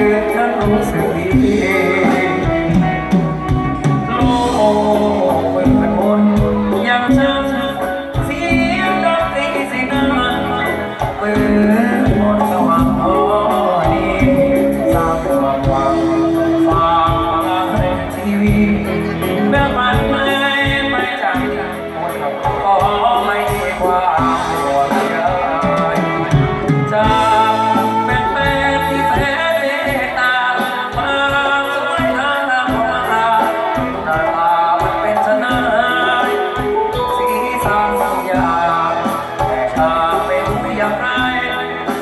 ลืมทั้งรู้สึกดีเอง